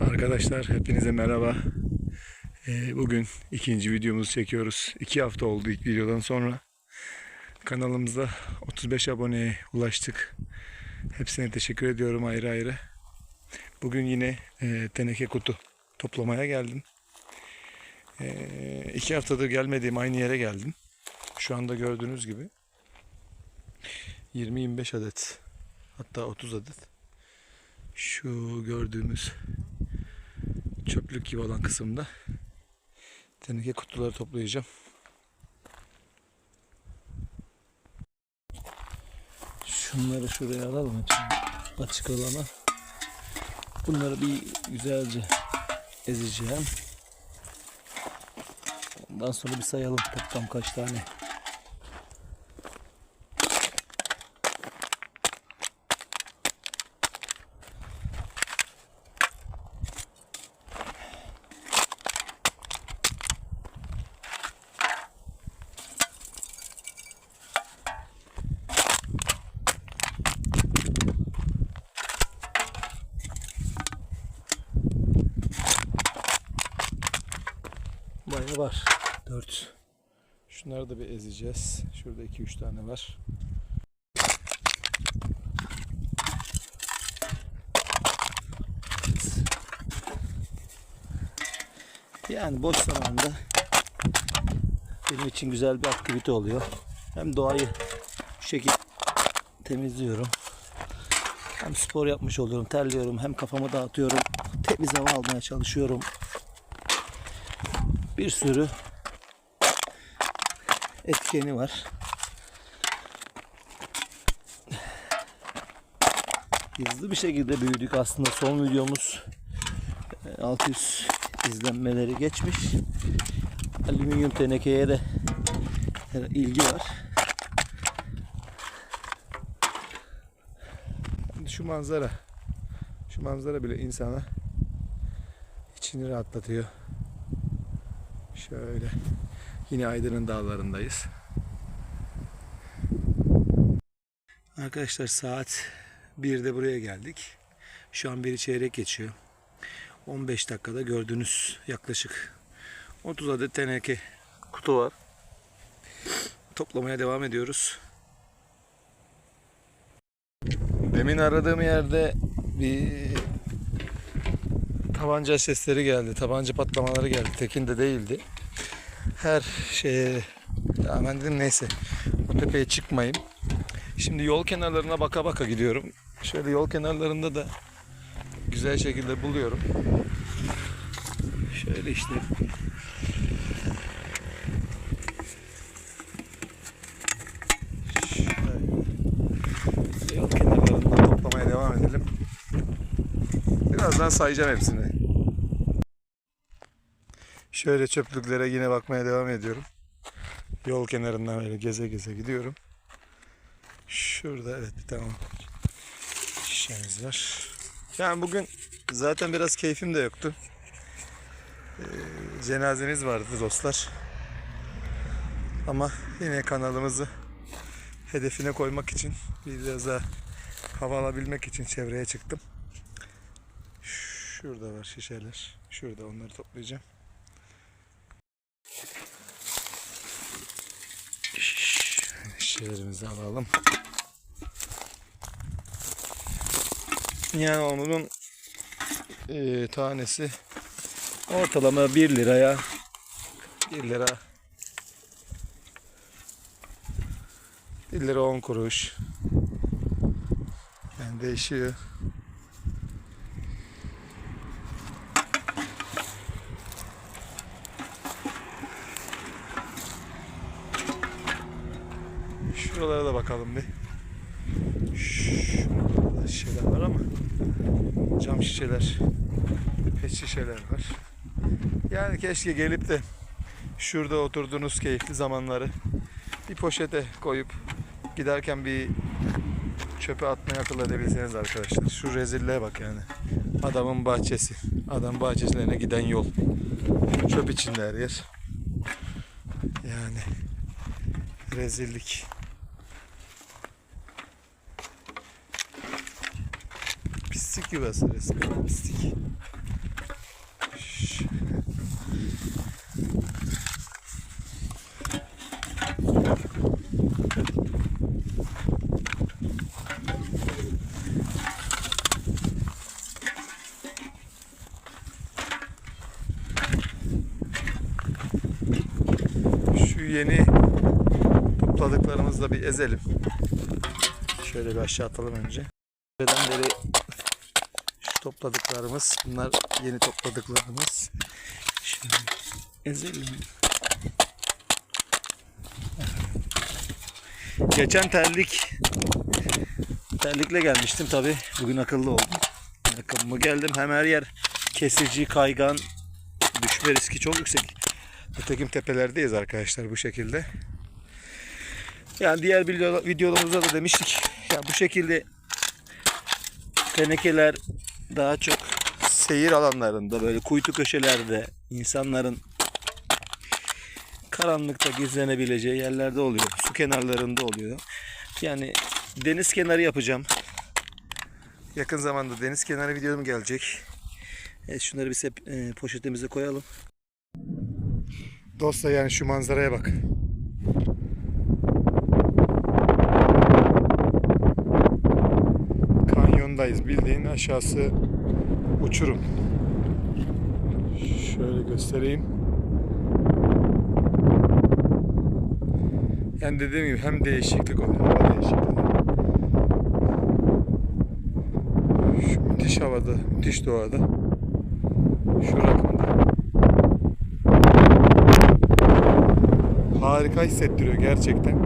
Arkadaşlar hepinize merhaba. Ee, bugün ikinci videomuzu çekiyoruz. İki hafta oldu ilk videodan sonra. Kanalımızda 35 aboneye ulaştık. Hepsine teşekkür ediyorum ayrı ayrı. Bugün yine e, teneke kutu toplamaya geldim. E, iki haftadır gelmediğim aynı yere geldim. Şu anda gördüğünüz gibi 20-25 adet hatta 30 adet şu gördüğümüz çöplük gibi olan kısımda teneke kutuları toplayacağım. Şunları şuraya alalım açık alana. Bunları bir güzelce ezeceğim. Ondan sonra bir sayalım toplam kaç tane. Bayağı var. 4. Şunları da bir ezeceğiz. Şurada 2-3 tane var. Yani boş zamanda benim için güzel bir aktivite oluyor. Hem doğayı bu şekilde temizliyorum. Hem spor yapmış oluyorum, terliyorum, hem kafamı dağıtıyorum. Temiz hava almaya çalışıyorum. Bir sürü etkeni var. Hızlı bir şekilde büyüdük aslında son videomuz e, 600 izlenmeleri geçmiş. Alüminyum tenekeye de e, ilgi var. Şu manzara şu manzara bile insana içini rahatlatıyor. Şöyle yine Aydın'ın dağlarındayız. Arkadaşlar saat 1'de buraya geldik. Şu an biri çeyrek geçiyor. 15 dakikada gördüğünüz yaklaşık 30 adet teneke kutu var. Toplamaya devam ediyoruz. Demin aradığım yerde bir tabanca sesleri geldi. Tabanca patlamaları geldi. Tekin de değildi. Her şeye ya dedim neyse o tepeye çıkmayayım. Şimdi yol kenarlarına baka baka gidiyorum. Şöyle yol kenarlarında da güzel şekilde buluyorum. Şöyle işte Şöyle. Yol kenarlarından toplamaya devam edelim. Birazdan sayacağım hepsini. Şöyle çöplüklere yine bakmaya devam ediyorum. Yol kenarından böyle geze geze gidiyorum. Şurada evet bir tane şişemiz var. Yani bugün zaten biraz keyfim de yoktu. Ee, cenazemiz vardı dostlar. Ama yine kanalımızı hedefine koymak için biraz daha hava alabilmek için çevreye çıktım. Şurada var şişeler. Şurada onları toplayacağım. Şişelerimizi alalım. Yani onun e, tanesi ortalama 1 liraya 1 lira 1 lira 10 kuruş yani değişiyor. Şuralara da bakalım bir. Şurada şişeler var ama cam şişeler, pet şişeler var. Yani keşke gelip de şurada oturduğunuz keyifli zamanları bir poşete koyup giderken bir çöpe atmayı akıl edebilseniz arkadaşlar. Şu rezilliğe bak yani. Adamın bahçesi. Adam bahçelerine giden yol. Çöp içinde her yer. Yani rezillik. Pislik yuvası resmen. Pislik. Şu yeni topladıklarımızı da bir ezelim. Şöyle bir aşağı atalım önce. Beri topladıklarımız, bunlar yeni topladıklarımız. Şimdi ezelim. Geçen terlik terlikle gelmiştim tabi. Bugün akıllı oldum. Ayakkabıma geldim. Hem her yer kesici, kaygan, düşme riski çok yüksek. Nitekim tepelerdeyiz arkadaşlar bu şekilde. Yani diğer video, videolarımızda da demiştik. Ya bu şekilde tenekeler daha çok seyir alanlarında böyle kuytu köşelerde insanların karanlıkta gizlenebileceği yerlerde oluyor. Su kenarlarında oluyor. Yani deniz kenarı yapacağım. Yakın zamanda deniz kenarı videom gelecek. Evet şunları bir sep- e, poşetimize koyalım. Dostlar yani şu manzaraya bak. Kanyondayız. Bildiğin aşağısı uçurum. Şöyle göstereyim. Yani dediğim gibi hem değişiklik oluyor. Hava değişikliği. Şu müthiş havada, müthiş doğada. Şu rakımda. Harika hissettiriyor gerçekten.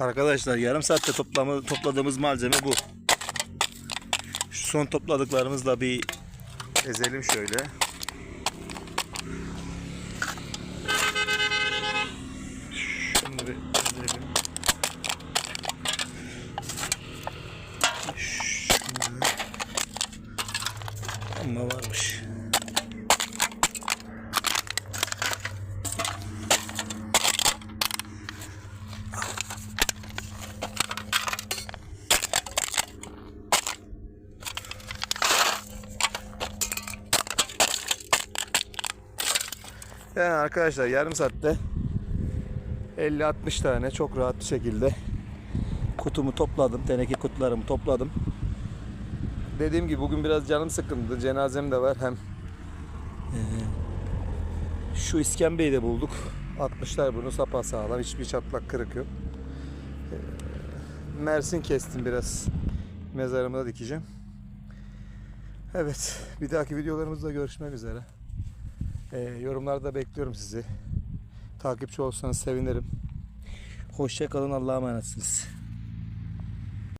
Arkadaşlar yarım saatte toplamı, topladığımız malzeme bu. Şu son topladıklarımızla bir ezelim şöyle. Şunu bir ezelim. Şunu. Ama varmış. Yani arkadaşlar yarım saatte 50-60 tane çok rahat bir şekilde kutumu topladım. Teneke kutularımı topladım. Dediğim gibi bugün biraz canım sıkkındı. Cenazem de var. Hem eee, şu iskembeyi de bulduk. Atmışlar bunu sapasağlam. Hiçbir çatlak kırık yok. Eee, Mersin kestim biraz. Mezarıma da dikeceğim. Evet. Bir dahaki videolarımızda görüşmek üzere. Ee, yorumlarda bekliyorum sizi. Takipçi olsanız sevinirim. Hoşça kalın. Allah'a emanetsiniz.